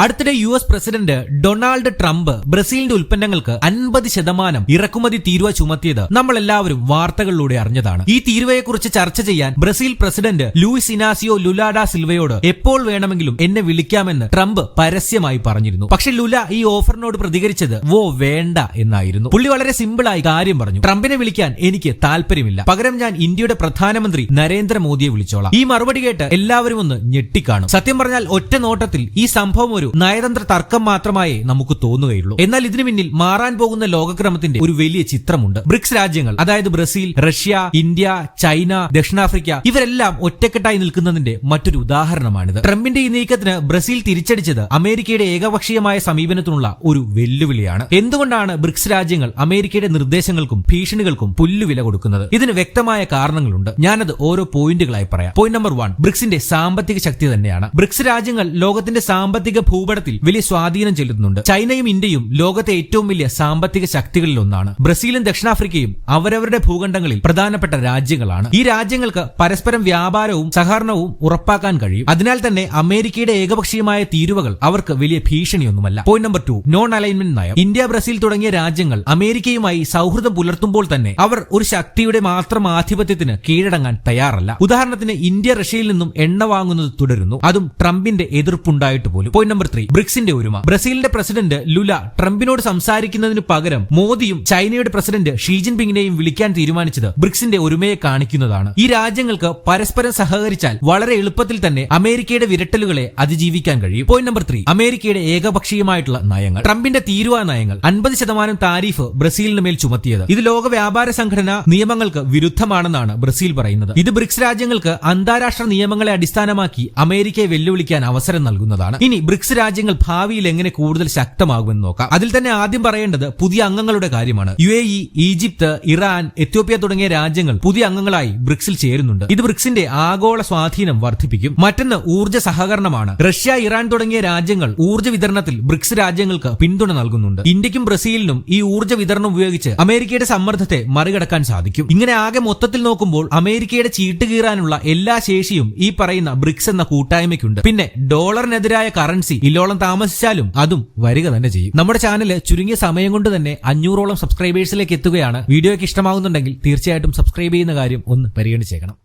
അടുത്തിടെ U S president Donald Trump ബ്രസീലിന്റെ ഉൽപ്പന്നങ്ങൾക്ക് അൻപത് ശതമാനം ഇറക്കുമതി തീരുവ ചുമത്തിയത് നമ്മൾ എല്ലാവരും വാർത്തകളിലൂടെ അറിഞ്ഞതാണ്. ഈ തീരുവയെക്കുറിച്ച് ചർച്ച ചെയ്യാൻ Brazil president Luiz Inacio Lula da സിൽവയോട് എപ്പോൾ വേണമെങ്കിലും എന്നെ വിളിക്കാമെന്ന് ട്രംപ് പരസ്യമായി പറഞ്ഞിരുന്നു. പക്ഷെ ലുല ഈ ഓഫറിനോട് പ്രതികരിച്ചത് വോ വേണ്ട എന്നായിരുന്നു. പുള്ളി വളരെ സിമ്പിളായി കാര്യം പറഞ്ഞു. ട്രംപിനെ വിളിക്കാൻ എനിക്ക് താല്പര്യമില്ല. പകരം ഞാൻ ഇന്ത്യയുടെ പ്രധാനമന്ത്രി നരേന്ദ്രമോദിയെ വിളിച്ചോളാം. ഈ മറുപടി കേട്ട് എല്ലാവരും ഒന്ന് ഞെട്ടിക്കാണും. സത്യം പറഞ്ഞാൽ ഒറ്റ നോട്ടത്തിൽ ഈ സംഭവം ഒരു നയതന്ത്ര തർക്കം മാത്രമായി നമുക്ക് തോന്നുകയുള്ളൂ. എന്നാൽ ഇതിനു പിന്നിൽ മാറാൻ പോകുന്ന ലോകക്രമത്തിന്റെ ഒരു വലിയ ചിത്രമുണ്ട്. ബ്രിക്സ് രാജ്യങ്ങൾ അതായത് ബ്രസീൽ റഷ്യ ഇന്ത്യ ചൈന ദക്ഷിണാഫ്രിക്ക ഇവരെല്ലാം ഒറ്റക്കെട്ടായി നിൽക്കുന്നതിന്റെ മറ്റൊരു ഉദാഹരണമാണിത്. ട്രംപിന്റെ ഈ നീക്കത്തിന് ബ്രസീൽ തിരിച്ചടിച്ചത് അമേരിക്കയുടെ ഏകപക്ഷീയമായ സമീപനത്തിനുള്ള ഒരു വെല്ലുവിളിയാണ്. എന്തുകൊണ്ടാണ് ബ്രിക്സ് രാജ്യങ്ങൾ അമേരിക്കയുടെ നിർദ്ദേശങ്ങൾക്കും ഭീഷണികൾക്കും പുല്ലുവില കൊടുക്കുന്നത്? ഇതിന് വ്യക്തമായ കാരണങ്ങളുണ്ട്. ഞാനത് ഓരോ പോയിന്റുകളായി പറയാം. പോയിന്റ് നമ്പർ വൺ ബ്രിക്സിന്റെ സാമ്പത്തിക ശക്തി തന്നെയാണ്. ബ്രിക്സ് രാജ്യങ്ങൾ ലോകത്തിന്റെ സാമ്പത്തിക ഭൂപടത്തിൽ വലിയ സ്വാധീനം ചെലുത്തുന്നുണ്ട്. ചൈനയും ഇന്ത്യയും ലോകത്തെ ഏറ്റവും വലിയ സാമ്പത്തിക ശക്തികളിൽ ഒന്നാണ്. ബ്രസീലും ദക്ഷിണാഫ്രിക്കയും അവരവരുടെ ഭൂഖണ്ഡങ്ങളിൽ പ്രധാനപ്പെട്ട രാജ്യങ്ങളാണ്. ഈ രാജ്യങ്ങൾക്ക് പരസ്പരം വ്യാപാരവും സഹകരണവും ഉറപ്പാക്കാൻ കഴിയും. അതിനാൽ തന്നെ അമേരിക്കയുടെ ഏകപക്ഷീയമായ തീരുവകൾ അവർക്ക് വലിയ ഭീഷണിയൊന്നുമല്ല. Point number two non alignment നയം. ഇന്ത്യ ബ്രസീൽ തുടങ്ങിയ രാജ്യങ്ങൾ അമേരിക്കയുമായി സൗഹൃദം പുലർത്തുമ്പോൾ തന്നെ അവർ ഒരു ശക്തിയുടെ മാത്രം ആധിപത്യത്തിന് കീഴടങ്ങാൻ തയ്യാറല്ല. ഉദാഹരണത്തിന് ഇന്ത്യ റഷ്യയിൽ നിന്നും എണ്ണ വാങ്ങുന്നത് തുടരുന്നു. അതും ട്രംപിന്റെ എതിർപ്പുണ്ടായിട്ട് പോലും. പോയിന്റ് നമ്പർ ത്രീ ബ്രിക്സിന്റെ ഒരുമ. ബ്രസീലിന്റെ പ്രസിഡന്റ് ലുല ട്രംപിനോട് സംസാരിക്കുന്നതിന് പകരം മോദിയും ചൈനയുടെ പ്രസിഡന്റ് ഷീ ജിൻപിങ്ങിനെയും വിളിക്കാൻ തീരുമാനിച്ചത് ബ്രിക്സിന്റെ ഒരുമയെ കാണിക്കുന്നതാണ്. ഈ രാജ്യങ്ങൾക്ക് പരസ്പരം സഹകരിച്ചാൽ വളരെ എളുപ്പത്തിൽ തന്നെ അമേരിക്കയുടെ വിരട്ടലുകളെ അതിജീവിക്കാൻ കഴിയും. പോയിന്റ് നമ്പർ ത്രീ അമേരിക്കയുടെ ഏകപക്ഷീയമായിട്ടുള്ള നയങ്ങൾ. ട്രംപിന്റെ തീരുവ നയങ്ങൾ. അൻപത് ശതമാനം താരിഫ് ബ്രസീലിന് മേൽ ചുമത്തിയത്. ഇത് ലോക വ്യാപാര സംഘടന നിയമങ്ങൾക്ക് വിരുദ്ധമാണെന്നാണ് ബ്രസീൽ പറയുന്നത്. ഇത് ബ്രിക്സ് രാജ്യങ്ങൾക്ക് അന്താരാഷ്ട്ര നിയമങ്ങളെ അടിസ്ഥാനമാക്കി അമേരിക്കയെ വെല്ലുവിളിക്കാൻ അവസരം നൽകുന്നതാണ്. ഇനി ബ്രിക്സ് രാജ്യങ്ങൾ ഭാവിയിൽ എങ്ങനെ കൂടുതൽ ശക്തമാകുമെന്ന് നോക്കാം. അതിൽ തന്നെ ആദ്യം പറയേണ്ടത് പുതിയ അംഗങ്ങളുടെ കാര്യമാണ്. യു ഈജിപ്ത് ഇറാൻ എത്യോപ്യ തുടങ്ങിയ രാജ്യങ്ങൾ പുതിയ അംഗങ്ങളായി ബ്രിക്സിൽ ചേരുന്നുണ്ട്. ഇത് ബ്രിക്സിന്റെ ആഗോള സ്വാധീനം വർദ്ധിപ്പിക്കും. മറ്റൊന്ന് ഊർജ സഹകരണമാണ്. റഷ്യ ഇറാൻ തുടങ്ങിയ രാജ്യങ്ങൾ ഊർജ വിതരണത്തിൽ ബ്രിക്സ് രാജ്യങ്ങൾക്ക് പിന്തുണ നൽകുന്നുണ്ട്. ഇന്ത്യക്കും ബ്രസീലിനും ഈ ഊർജ വിതരണം ഉപയോഗിച്ച് അമേരിക്കയുടെ സമ്മർദ്ദത്തെ മറികടക്കാൻ സാധിക്കും. ഇങ്ങനെ ആകെ മൊത്തത്തിൽ നോക്കുമ്പോൾ അമേരിക്കയുടെ ചീട്ടുകീറാനുള്ള എല്ലാ ശേഷിയും ഈ പറയുന്ന ബ്രിക്സ് എന്ന കൂട്ടായ്മയ്ക്കുണ്ട്. പിന്നെ ഡോളറിനെതിരായ കറൻസി ഇല്ലോളം താമസിച്ചാലും അതും വരിക തന്നെ ചെയ്യും. നമ്മുടെ ചാനൽ ചുരുങ്ങിയ സമയം കൊണ്ട് തന്നെ അഞ്ഞൂറോളം സബ്സ്ക്രൈബേഴ്സിലേക്ക് എത്തുകയാണ്. വീഡിയോയ്ക്ക് ഇഷ്ടമാകുന്നുണ്ടെങ്കിൽ തീർച്ചയായിട്ടും സബ്സ്ക്രൈബ് ചെയ്യുന്ന കാര്യം ഒന്ന് പരിഗണിച്ചേക്കണം.